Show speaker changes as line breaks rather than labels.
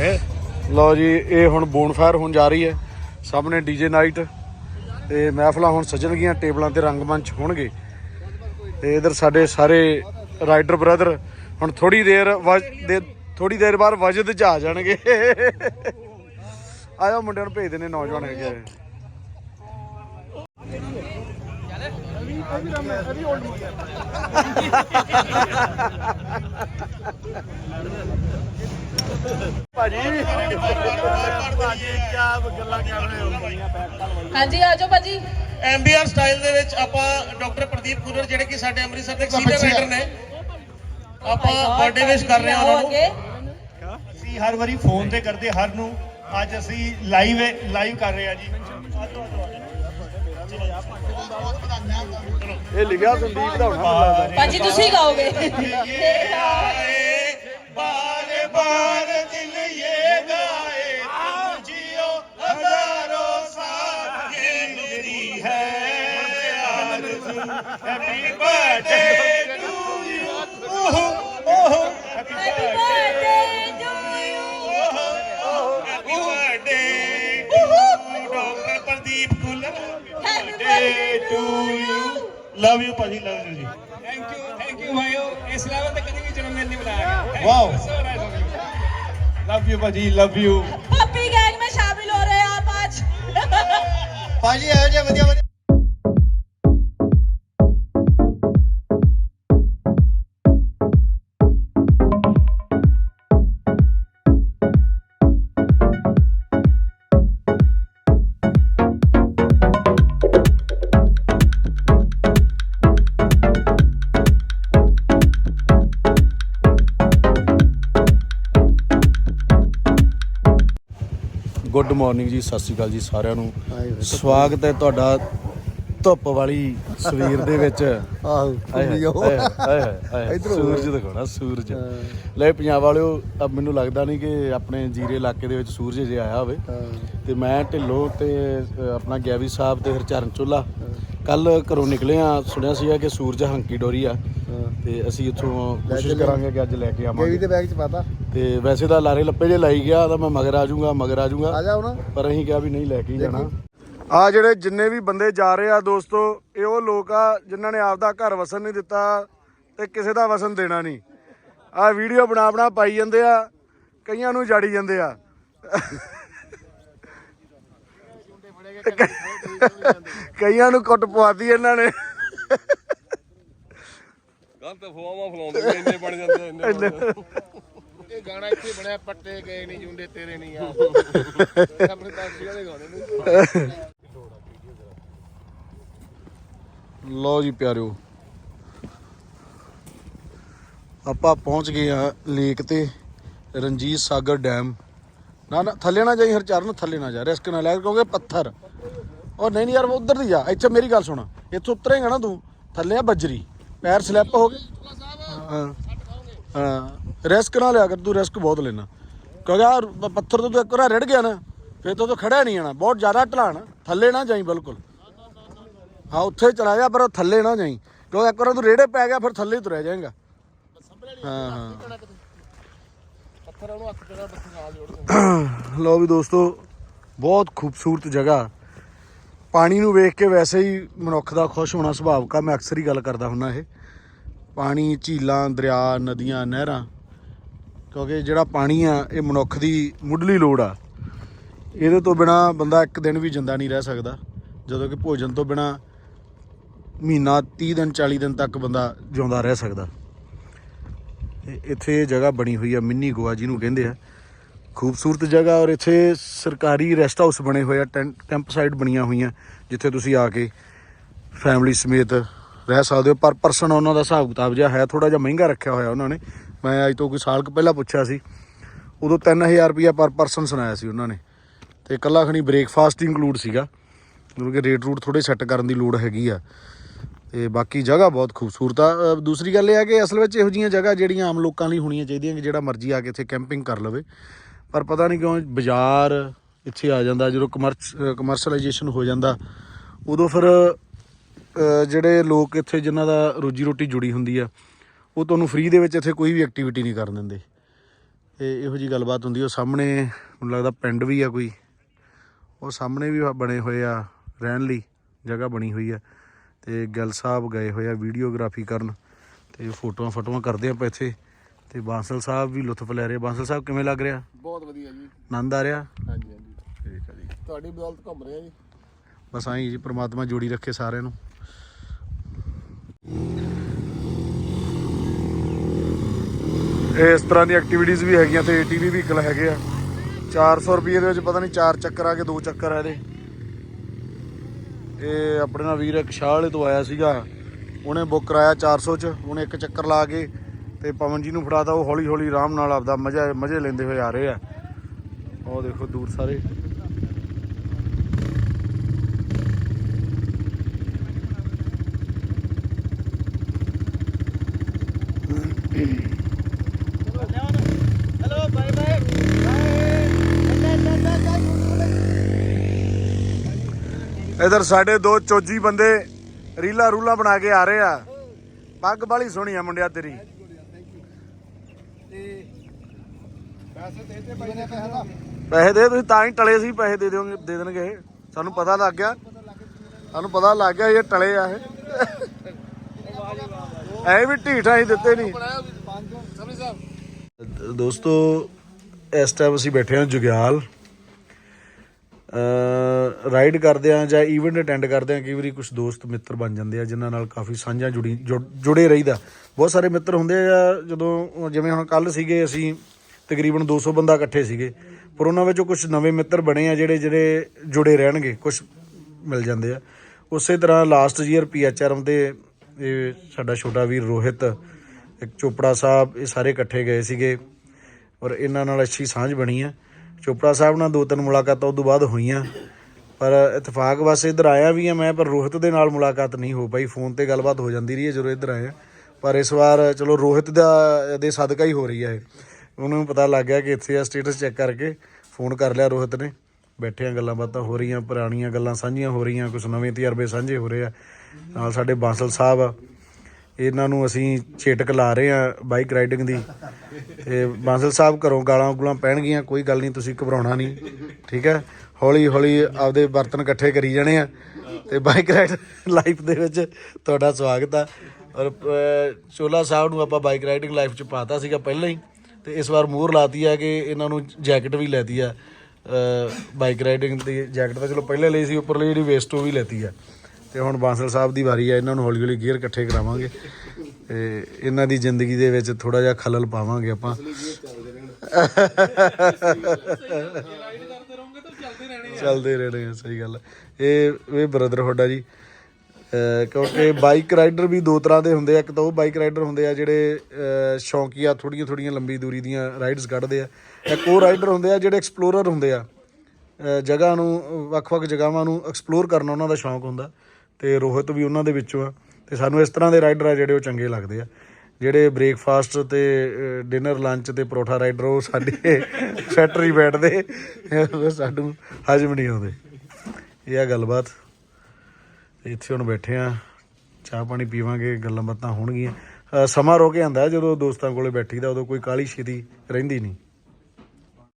ਹੈ।
ਲਓ ਜੀ, ਇਹ ਹੁਣ ਬੋਨ ਫਾਇਰ ਹੋਣ ਜਾ ਰਹੀ ਹੈ। ਸਾਹਮਣੇ ਡੀਜੇ ਨਾਈਟ ਤੇ ਮਹਿਫਲਾਂ ਹੁਣ ਸਜਣਗੀਆਂ, ਟੇਬਲਾਂ ਤੇ ਰੰਗਮੰਚ ਹੋਣਗੇ। ਤੇ ਇਧਰ ਸਾਡੇ ਸਾਰੇ ਰਾਈਡਰ ਬ੍ਰਦਰ ਹੁਣ ਥੋੜੀ ਦੇਰ ਦੇ ਥੋੜੀ ਦੇਰ ਬਾਅਦ ਵਜਦ ਚ ਆ ਜਾਣਗੇ। ਆਇਓ, ਮੁੰਡਿਆਂ ਨੂੰ ਭੇਜਦੇ ਨੇ ਨੌਜਵਾਨ ਹੈਗੇ ਆ। ਭਾਜੀ। ਭਾਜੀ ਕੀ ਗੱਲਾਂ ਕਰ ਰਹੇ ਹੋ?
ਹਾਂਜੀ ਆਜੋ ਭਾਜੀ।
ਐਮਬੀਆਰ ਸਟਾਈਲ ਦੇ ਵਿੱਚ ਆਪਾਂ ਡਾਕਟਰ ਪ੍ਰਦੀਪ ਕੁਲਰ ਜਿਹੜੇ ਕਿ ਸਾਡੇ ਅੰਮ੍ਰਿਤਸਰ ਦੇ ਸੀਨੀਅਰ ਰਾਈਡਰ ਨੇ ਆਪਾਂ ਬਰਥਡੇ ਵਿਸ਼ ਕਰ ਰਹੇ ਹਾਂ ਉਹਨਾਂ ਨੂੰ।
ਅਸੀਂ ਹਰ ਵਾਰੀ ਫੋਨ ਤੇ ਕਰਦੇ ਹਰ ਨੂੰ। ਅੱਜ ਅਸੀਂ ਲਾਈਵ ਲਾਈਵ ਕਰ ਰਹੇ ਹਾਂ ਜੀ।
ਇਹ ਲਿਖਿਆ ਸੰਦੀਪ ਦਾ ਹੋਣਾ।
ਭਾਜੀ ਤੁਸੀਂ ਗਾਓਗੇ।
ਬਾਰ ਦਿਲ Pradeep Kular
happy
birthday to you love you ਭਾਜੀ ਲਵ ਯੂ ਜੀ
ਥੈਂਕ ਯੂ ਥੈਂਕ ਯੂ ਭਾਈਓ ਇਸ ਲੈਵਲ ਤੇ ਕਦੀ ਵੀ ਜਨਮ ਦਿਨ ਨਹੀਂ ਮਨਾਇਆ ਗਿਆ।
Wow.
So nice of you
love you ਭਾਜੀ ਲਵ ਯੂ
पप्पी गैंग में शामिल हो रहे हैं आप आज
ਭਾਜੀ ਇਹੋ ਜਿਹਾ ਵਧੀਆ ਵਧੀਆ
ਗੁੱਡ ਮਾਰਨਿੰਗ ਜੀ ਸਤਿ ਸ਼੍ਰੀ ਅਕਾਲ ਜੀ ਸਾਰਿਆਂ ਨੂੰ। ਸਵਾਗਤ ਹੈ ਤੁਹਾਡਾ ਧੁੱਪ ਵਾਲੀ ਸਵੇਰ ਦੇ ਵਿੱਚ।
ਆਹੋ।
ਸੂਰਜ ਦਿਖਾਉਣਾ ਸੂਰਜ। ਲੈ ਪੰਜਾਬ ਵਾਲਿਓ ਅਬ ਮੈਨੂੰ ਲੱਗਦਾ ਨਹੀਂ ਕਿ ਆਪਣੇ ਜੀਰੇ ਇਲਾਕੇ ਦੇ ਵਿੱਚ ਸੂਰਜ ਜੇ ਆਇਆ ਹੋਵੇ। ਤੇ ਮੈਂ ਢਿੱਲੋਂ ਤੇ ਆਪਣਾ ਗੈਵੀ ਸਾਹਿਬ ਤੇ ਹਰਚਰਨ ਚੋਲਾ। ਕੱਲ ਘਰੋਂ ਨਿਕਲੇ ਆ ਸੁਣਿਆ ਸੀਗਾ ਕਿ ਸੂਰਜ ਹੰਕੀ ਡੋਰੀ ਆ। ਤੇ ਅਸੀਂ ਇੱਥੋਂ ਕੋਸ਼ਿਸ਼। ਕਰਾਂਗੇ ਕਿ ਅੱਜ ਲੈ ਕੇ
ਕੇਵੀ
ਆਵਾਂਗੇ
ਦੇ ਬੈਗ ਚ ਪਾਤਾ।
ਤੇ ਵੈਸੇ ਤਾਂ ਲਾਰੇ ਲੱਪੇ ਜੇ ਲਾਈ ਗਿਆ ਤਾਂ ਮੈਂ ਮਗਰ ਆ ਜਾਊਂਗਾ ਮਗਰ ਆ ਜਾਊਂਗਾ।
ਆ ਜਾਓ ਨਾ।
ਪਰ ਅਸੀਂ ਕਿਹਾ ਵੀ ਨਹੀਂ ਲੈ ਕੇ ਹੀ ਜਾਣਾ। ਆ ਜਿਹੜੇ ਜਿੰਨੇ ਵੀ ਬੰਦੇ ਜਾ ਰਹੇ ਆ ਦੋਸਤੋ ਇਹ ਉਹ ਲੋਕ ਆ ਜਿਨ੍ਹਾਂ ਨੇ ਆਪਦਾ ਘਰ ਵਸਣ ਨਹੀਂ ਦਿੱਤਾ ਤੇ ਕਿਸੇ ਦਾ ਵਸਣ ਦੇਣਾ ਨਹੀਂ। ਆ ਵੀਡੀਓ ਬਣਾ ਬਣਾ ਪਾਈ ਜਾਂਦੇ ਆ ਕਈਆਂ ਨੂੰ ਜਾੜੀ ਜਾਂਦੇ ਆ। ਕਈਆਂ ਨੂੰ ਕੁੱਟ ਪਵਾਤੀ ਇਹਨਾਂ ਨੇ।
ਗਲਤ ਫਵਾਵਾ ਫਲਾਉਂਦੇ ਨੇ, ਇੰਨੇ ਬਣ ਜਾਂਦੇ ਇੰਨੇ ਬਣ ਜਾਂਦੇ।
ਇਹ ਗਾਣਾ ਇੱਥੇ ਬਣਿਆ ਪੱਟੇ ਗਏ ਨਹੀਂ ਜੁੰਡੇ ਤੇਰੇ ਨਹੀਂ ਆ। ਆਪਣੇ ਤਾਸ਼ੀਆਂ ਦੇ ਗਾਣੇ ਨੂੰ।
ਲਓ ਜੀ ਪਿਆਰਿਓ ਆਪਾਂ ਪਹੁੰਚ ਗਏ ਆ ਲੇਕ ਤੇ ਰਣਜੀਤ ਸਾਗਰ ਡੈਮ। ਨਾ ਨਾ ਥੱਲੇ ਨਾ ਜਾਈ ਹਰਚਰਨ ਥੱਲੇ ਨਾ ਜਾ ਰਿਸਕ ਨਾ ਲੈ ਕਿਉਂਕਿ ਪੱਥਰ। ਉਹ ਨਹੀਂ ਨਹੀਂ ਯਾਰ ਉਧਰ ਦੀ ਜਾ ਇੱਥੇ ਮੇਰੀ ਗੱਲ ਸੁਣ ਇੱਥੋਂ ਉਤਰੇਗਾ ਨਾ ਤੂੰ ਥੱਲੇ ਆ ਬੱਜਰੀ। ਪੈਰ ਸਲਿੱਪ ਹੋ ਗਏ? ਹਾਂ। ਹਾਂ। ਰਿਸਕ ਨਾ ਲਿਆ ਕਰ ਤੂੰ ਰਿਸਕ ਬਹੁਤ ਲੈਣਾ ਕਿਉਂਕਿ ਆ ਪੱਥਰ ਤੋਂ ਤੂੰ ਇੱਕ ਵਾਰ ਰੜ ਗਿਆ ਨਾ ਫਿਰ ਤੋਂ ਤੂੰ ਖੜਾ ਨਹੀਂ ਆਣਾ ਬਹੁਤ ਜ਼ਿਆਦਾ ਢਲਾਣ ਥੱਲੇ ਨਾ ਜਾਈ ਬਿਲਕੁਲ। ਹਾਂ ਉੱਥੇ ਚਲਾ ਜਾ ਪਰ ਥੱਲੇ ਨਾ ਜਾਈ। ਕਿਉਂਕਿ ਇੱਕ ਵਾਰ ਤੂੰ ਰੇੜੇ ਪੈ ਗਿਆ ਫਿਰ ਥੱਲੇ ਹੀ ਤੁਰਿਆ ਜਾਏਗਾ। ਹਾਂ ਹਾਂ। ਲਓ ਵੀ ਦੋਸਤੋ ਬਹੁਤ ਖੂਬਸੂਰਤ ਜਗ੍ਹਾ। ਪਾਣੀ ਨੂੰ ਵੇਖ ਕੇ ਵੈਸੇ ਹੀ ਮਨੁੱਖ ਦਾ ਖੁਸ਼ ਹੋਣਾ ਸੁਭਾਵਕ ਆ ਮੈਂ ਅਕਸਰ ਹੀ ਗੱਲ ਕਰਦਾ ਹੁੰਨਾ ਇਹ। ਪਾਣੀ, ਝੀਲਾਂ, ਦਰਿਆ, ਨਦੀਆਂ, ਨਹਿਰਾਂ, ਕਿਉਂਕਿ ਜਿਹੜਾ ਪਾਣੀ ਆ, ਇਹ ਮਨੁੱਖ ਦੀ ਮੁੱਢਲੀ ਲੋੜ ਆ। ਇਹਦੇ ਤੋਂ ਬਿਨਾ ਬੰਦਾ ਇੱਕ ਦਿਨ ਵੀ ਜਿੰਦਾ ਨਹੀਂ ਰਹਿ ਸਕਦਾ, ਜਦੋਂ ਕਿ ਭੋਜਨ ਤੋਂ ਬਿਨਾ ਮਹੀਨਾ 30 ਦਿਨ 40 ਦਿਨ ਤੱਕ ਬੰਦਾ ਜਿਉਂਦਾ ਰਹਿ ਸਕਦਾ। ਇੱਥੇ ਇਹ ਜਗ੍ਹਾ ਬਣੀ ਹੋਈ ਆ, ਮਿੰਨੀ ਗੋਆ ਜਿਹਨੂੰ ਕਹਿੰਦੇ ਆ। ਖੂਬਸੂਰਤ ਜਗ੍ਹਾ ਔਰ ਇੱਥੇ ਸਰਕਾਰੀ ਰੈਸਟ ਹਾਊਸ ਬਣੇ ਹੋਏ ਆ, ਟੈਂਟ ਕੈਂਪ ਸਾਈਟ ਬਣੀਆਂ ਹੋਈਆਂ, ਜਿੱਥੇ ਤੁਸੀਂ ਆ ਕੇ ਫੈਮਿਲੀ ਸਮੇਤ ਰਹਿ ਸਕਦੇ ਹੋ। ਪਰ ਪਰਸਨ ਉਹਨਾਂ ਦਾ ਹਿਸਾਬ ਕਿਤਾਬ ਜਿਹਾ ਹੈ ਥੋੜਾ ਜਿਹਾ ਮਹਿੰਗਾ ਰੱਖਿਆ ਹੋਇਆ ਉਹਨਾਂ ਨੇ। ਮੈਂ ਅੱਜ ਤੋਂ ਕੋਈ ਸਾਲ ਕੁ ਪਹਿਲਾਂ ਪੁੱਛਿਆ ਸੀ। ਉਦੋਂ 3000 ਰੁਪਇਆ ਪਰ ਪਰਸਨ ਸੁਣਾਇਆ ਸੀ ਉਹਨਾਂ ਨੇ। ਤੇ ਇਕੱਲਾ ਖਣੀ ਬ੍ਰੇਕਫਾਸਟ ਇੰਕਲੂਡ ਸੀਗਾ। ਕਿਉਂਕਿ ਰੇਟ ਰੂਟ ਥੋੜੇ ਸੈੱਟ ਕਰਨ ਦੀ ਲੋੜ ਹੈਗੀ ਆ। ਤੇ ਬਾਕੀ ਜਗ੍ਹਾ ਬਹੁਤ ਖੂਬਸੂਰਤ ਆ। ਦੂਸਰੀ ਗੱਲ ਇਹ ਆ ਕਿ ਅਸਲ ਵਿੱਚ ਇਹੋ ਜਿਹੀਆਂ ਜਗ੍ਹਾ ਜਿਹੜੀਆਂ ਆਮ ਲੋਕਾਂ ਲਈ ਹੋਣੀਆਂ ਚਾਹੀਦੀਆਂ ਕਿ ਜਿਹੜਾ ਮਰਜ਼ੀ ਆ ਕੇ ਇੱਥੇ ਕੈਂਪਿੰਗ ਕਰ ਲਵੇ। ਪਰ ਪਤਾ ਨਹੀਂ ਕਿਉਂ ਬਾਜ਼ਾਰ ਇੱਥੇ ਆ ਜਾਂਦਾ, ਜਦੋਂ ਕਮਰਸ ਕਮਰਸ਼ਲਾਈਜੇਸ਼ਨ ਹੋ ਜਾਂਦਾ, ਉਦੋਂ ਫਿਰ ਜਿਹੜੇ ਲੋਕ ਇੱਥੇ ਜਿਨ੍ਹਾਂ ਦਾ ਰੋਜੀ ਰੋਟੀ ਜੁੜੀ ਹੁੰਦੀ ਆ, ਉਹ ਤੁਹਾਨੂੰ ਫ੍ਰੀ ਦੇ ਵਿੱਚ ਇੱਥੇ ਕੋਈ ਵੀ ਐਕਟੀਵਿਟੀ ਨਹੀਂ ਕਰਨ ਦਿੰਦੇ। ਤੇ ਇਹੋ ਜੀ ਗੱਲਬਾਤ ਹੁੰਦੀ ਉਹ ਸਾਹਮਣੇ ਮੈਨੂੰ ਲੱਗਦਾ ਪਿੰਡ ਵੀ ਆ ਕੋਈ, ਉਹ ਸਾਹਮਣੇ ਵੀ ਬਣੇ ਹੋਏ ਆ, ਰਹਿਣ ਲਈ ਜਗ੍ਹਾ ਬਣੀ ਹੋਈ ਆ। ਤੇ ਗਿੱਲ ਸਾਹਿਬ ਗਏ ਹੋਏ ਆ, ਵੀਡੀਓਗ੍ਰਾਫੀ ਕਰਨ, ਤੇ ਫੋਟੋਆਂ ਫੋਟੋਆਂ ਕਰਦੇ ਆਪਾਂ ਇੱਥੇ। ਤੇ ਬਾਂਸਲ ਸਾਹਿਬ ਵੀ ਲੁਤਫ ਲੈ ਰਹੇ ਬਾਂਸਲ ਸਾਹਿਬ ਕਿਵੇਂ ਲੱਗ ਰਿਹਾ?
ਬਹੁਤ ਵਧੀਆ ਜੀ।
ਆਨੰਦ ਆ ਰਿਹਾ?
ਹਾਂਜੀ ਹਾਂਜੀ।
ਠੀਕ ਆ ਜੀ।
ਤੁਹਾਡੀ ਬਦੌਲਤ ਘੁੰਮ ਰਹੇ ਆ ਜੀ।
ਬਸ ਆਈ ਜੀ ਪ੍ਰਮਾਤਮਾ ਜੋੜੀ ਰੱਖੇ ਸਾਰਿਆਂ ਨੂੰ। ਇਸ ਤਰ੍ਹਾਂ ਦੀ ਐਕਟੀਵਿਟੀਜ਼ ਵੀ ਹੈਗੀਆਂ ਤੇ ਏਟੀਵੀ ਵਹੀਕਲ ਹੈਗੇ ਆ। 400 ਰੁਪਏ ਦੇ ਵਿੱਚ ਪਤਾ ਨਹੀਂ ਚਾਰ ਚੱਕਰ ਆ ਕੇ ਦੋ ਚੱਕਰ ਆ ਇਹਦੇ। ਇਹ ਆਪਣੇ ਨਾਲ ਵੀਰ ਇੱਕ ਸ਼ਾਹ ਵਾਲੇ ਤੋਂ ਆਇਆ ਸੀਗਾ। ਉਹਨੇ ਬੁੱਕ ਕਰਾਇਆ 400 ਚ ਉਹਨੇ ਇੱਕ ਚੱਕਰ ਲਾ ਕੇ ਤੇ ਪਵਨ ਜੀ ਨੂੰ ਫੜਾਤਾ ਉਹ ਹੌਲੀ ਹੌਲੀ ਆਰਾਮ ਨਾਲ ਆਪਦਾ ਮਜ਼ਾ, ਮਜ਼ੇ ਲੈਂਦੇ ਹੋਏ ਆ ਰਹੇ ਆ। ਉਹ ਦੇਖੋ ਦੂਰ ਸਾਰੇ। ਇਧਰ ਸਾਡੇ ਦੋ ਚੋਜੀ ਬੰਦੇ ਰੀਲਾ ਰੂਲਾ ਬਣਾ ਕੇ ਆ ਰਹੇ ਆ। ਪੱਗ ਬਾਲੀ ਸੋਹਣੀ ਆ ਮੁੰਡਿਆ ਤੇਰੀ। ਪੈਸੇ ਦੇ ਤੁਸੀਂ ਤਾਂ ਹੀ ਟਲੇ ਸੀ, ਪੈਸੇ ਦੇ ਦਿਓਗੇ, ਦੇ ਦੇਣਗੇ ਇਹ। ਸਾਨੂੰ ਪਤਾ ਲੱਗ ਗਿਆ। ਸਾਨੂੰ ਪਤਾ ਲੱਗ ਗਿਆ ਇਹ ਟਲੇ ਆ ਇਹ। ਐ ਵੀ ਢੀਠਾ ਹੀ ਦਿੱਤੇ ਨਹੀਂ। ਦੋਸਤੋ, ਇਸ ਟਾਈਮ ਅਸੀਂ ਬੈਠੇ ਹਾਂ ਜੁਗਿਆਲ। ਅ ਰਾਈਡ ਕਰਦੇ ਆ ਜਾਂ ਇਵੈਂਟ ਅਟੈਂਡ ਕਰਦੇ ਆ ਕਈ ਵਾਰੀ ਕੁਝ ਦੋਸਤ ਮਿੱਤਰ ਬਣ ਜਾਂਦੇ ਆ, ਜਿਨ੍ਹਾਂ ਨਾਲ ਕਾਫੀ ਸਾਂਝਾਂ ਜੁੜੀ ਜੁੜ- ਜੁੜੇ ਰਹੀਦਾ। ਬਹੁਤ ਸਾਰੇ ਮਿੱਤਰ ਹੁੰਦੇ ਆ, ਜਦੋਂ, ਜਿਵੇਂ ਹੁਣ ਕੱਲ ਸੀਗੇ ਅਸੀਂ ਤਕਰੀਬਨ 200 ਬੰਦਾ ਇਕੱਠੇ ਸੀਗੇ। ਪਰ ਉਹਨਾਂ ਵਿੱਚੋਂ ਕੁਝ ਨਵੇਂ ਮਿੱਤਰ ਬਣੇ ਆ ਜਿਹੜੇ ਜਿਹੜੇ ਜੁੜੇ ਰਹਿਣਗੇ ਕੁਝ ਮਿਲ ਜਾਂਦੇ ਆ। ਉਸੇ ਤਰ੍ਹਾਂ ਲਾਸਟ ਈਅਰ ਪੀਐਚਆਰਐਮ ਤੇ ਇਹ ਸਾਡਾ ਛੋਟਾ ਵੀਰ ਰੋਹਿਤ, ਇੱਕ ਚੋਪੜਾ ਸਾਹਿਬ, ਇਹ ਸਾਰੇ ਇਕੱਠੇ ਗਏ ਸੀਗੇ ਔਰ ਇਹਨਾਂ ਨਾਲ ਅੱਛੀ ਸਾਂਝ ਬਣੀ ਆ। ਚੋਪੜਾ ਸਾਹਿਬ ਨਾਲ ਦੋ ਤਿੰਨ ਮੁਲਾਕਾਤਾਂ ਉਦੋਂ ਬਾਅਦ ਹੋਈਆਂ। ਪਰ ਇਤਫਾਕ ਵਸ ਇੱਧਰ ਆਇਆ ਵੀ ਆ ਮੈਂ, ਪਰ ਰੋਹਿਤ ਦੇ ਨਾਲ ਮੁਲਾਕਾਤ ਨਹੀਂ ਹੋ ਪਾਈ। ਫੋਨ ਤੇ ਗੱਲਬਾਤ ਹੋ ਜਾਂਦੀ ਰਹੀ ਹੈ ਜਦੋਂ ਇੱਧਰ ਆਇਆ ਪਰ ਇਸ ਵਾਰ ਚਲੋ ਰੋਹਿਤ ਦਾ ਦੇ ਸਦਕਾ ਹੀ ਹੋ ਰਹੀ ਹੈ ਉਹਨੂੰ ਪਤਾ ਲੱਗ ਗਿਆ ਕਿ ਇੱਥੇ ਆ ਸਟੇਟਸ ਚੈੱਕ ਕਰਕੇ ਫੋਨ ਕਰ ਲਿਆ ਰੋਹਿਤ ਨੇ। ਬੈਠਿਆਂ ਗੱਲਾਂ ਬਾਤਾਂ ਹੋ ਰਹੀਆਂ, ਪੁਰਾਣੀਆਂ ਗੱਲਾਂ ਸਾਂਝੀਆਂ ਹੋ ਰਹੀਆਂ ਕੁਝ ਨਵੇਂ ਤਜਰਬੇ ਸਾਂਝੇ ਹੋ ਰਹੇ ਆ। ਨਾਲ ਸਾਡੇ ਬਾਂਸਲ ਸਾਹਿਬ ਆ। ਇਹਨਾਂ ਨੂੰ ਅਸੀਂ ਛੇਟਕ ਲਾ ਰਹੇ ਆ ਬਾਈਕ ਰਾਈਡਿੰਗ ਦੀ। ਤੇ ਬਾਂਸਲ ਸਾਹਿਬ ਘਰੋਂ ਗਾਲਾਂ ਗੁਲਾਂ ਪੈਣਗੀਆਂ, ਕੋਈ ਗੱਲ ਨਹੀਂ, ਤੁਸੀਂ ਘਬਰਾਉਣਾ ਨਹੀਂ। ਠੀਕ ਹੈ ਹੌਲੀ ਹੌਲੀ ਆਪਦੇ ਬਰਤਨ ਇਕੱਠੇ ਕਰੀ ਜਾਣੇ ਆ। ਤੇ ਬਾਈਕ ਰਾਈਡ ਲਾਈਫ ਦੇ ਵਿੱਚ ਤੁਹਾਡਾ ਸਵਾਗਤ ਆ। ਔਰ ਚੋਲਾ ਸਾਹਿਬ ਨੂੰ ਆਪਾਂ ਬਾਈਕ ਰਾਈਡਿੰਗ ਲਾਈਫ ਚ ਪਾਤਾ ਸੀਗਾ ਪਹਿਲਾਂ ਹੀ। ਤੇ ਇਸ ਵਾਰ ਮੂਹਰ ਲਾਤੀ ਆ ਕਿ ਇਹਨਾਂ ਨੂੰ ਜੈਕਟ ਵੀ ਲੈਤੀ ਆ। ਬਾਈਕ ਰਾਈਡਿੰਗ ਦੀ ਜੈਕਟ ਤਾਂ ਚਲੋ ਪਹਿਲੇ ਲਈ ਸੀ ਉੱਪਰਲੀ ਜਿਹੜੀ ਵੇਸਟ ਉਹ ਵੀ ਲੈਤੀ ਆ। ਤੇ ਹੁਣ ਬਾਂਸਲ ਸਾਹਿਬ ਦੀ ਵਾਰੀ ਆ ਇਹਨਾਂ ਨੂੰ ਹੌਲੀ ਹੌਲੀ ਗੇਅਰ ਇਕੱਠੇ ਕਰਾਵਾਂਗੇ। ਤੇ ਇਹਨਾਂ ਦੀ ਜ਼ਿੰਦਗੀ ਦੇ ਵਿੱਚ ਥੋੜਾ ਜਿਹਾ ਖਲਲ ਪਾਵਾਂਗੇ ਆਪਾਂ। ਚੱਲਦੇ ਰਹਿਣੇ ਆ। ਸਹੀ ਗੱਲ। ਇਹ ਇਹ ਬ੍ਰਦਰਹੁੱਡ ਆ ਜੀ। ਕਿਉਂਕਿ ਬਾਈਕ ਰਾਈਡਰ ਵੀ ਦੋ ਤਰ੍ਹਾਂ ਦੇ ਹੁੰਦੇ ਆ। ਇੱਕ ਤਾਂ ਉਹ ਬਾਈਕ ਰਾਈਡਰ ਹੁੰਦੇ ਆ ਜਿਹੜੇ, ਅਹ ਸ਼ੌਂਕੀਆ ਥੋੜੀਆਂ ਥੋੜੀਆਂ ਲੰਬੀ ਦੂਰੀ ਦੀਆਂ ਰਾਈਡਸ ਕੱਢਦੇ ਆ। ਇੱਕ ਉਹ ਰਾਈਡਰ ਹੁੰਦੇ ਆ ਜਿਹੜੇ ਐਕਸਪਲੋਰਰ ਹੁੰਦੇ ਆ। ਜਗ੍ਹਾ ਨੂੰ, ਵੱਖ-ਵੱਖ ਜਗ੍ਹਾਵਾਂ ਨੂੰ ਐਕਸਪਲੋਰ ਕਰਨਾ ਉਹਨਾਂ ਦਾ ਸ਼ੌਂਕ ਹੁੰਦਾ ਤੇ ਰੋਹਿਤ ਵੀ ਉਹਨਾਂ ਦੇ ਵਿੱਚੋਂ ਆ। ਤੇ ਸਾਨੂੰ ਇਸ ਤਰ੍ਹਾਂ ਦੇ ਰਾਈਡਰ ਆ ਜਿਹੜੇ ਉਹ ਚੰਗੇ ਲੱਗਦੇ ਆ। ਜਿਹੜੇ ਬ੍ਰੇਕਫਾਸਟ ਤੇ ਡਿਨਰ ਲੰਚ ਤੇ ਪਰੋਠਾ ਰਾਈਡਰ ਉਹ ਸਾਡੇ ਫੈਕਟਰੀ ਬੈਠਦੇ। ਸਾਨੂੰ ਹਜਮ ਨਹੀਂ ਆਉਂਦੇ। ਇਹ ਆ ਗੱਲਬਾਤ। ਤੇ ਇੱਥੇ ਹੁਣ ਬੈਠੇ ਆ, ਚਾਹ ਪਾਣੀ ਪੀਵਾਂਗੇ, ਗੱਲਾਂ ਬਾਤਾਂ ਹੋਣਗੀਆਂ। ਸਮਾਂ ਰੋ ਕੇ ਆਂਦਾ ਜਦੋਂ ਦੋਸਤਾਂ ਕੋਲੇ ਬੈਠੀਦਾ, ਉਦੋਂ ਕੋਈ ਕਾਲੀ ਛੇਤੀ ਰਹਿੰਦੀ ਨਹੀਂ।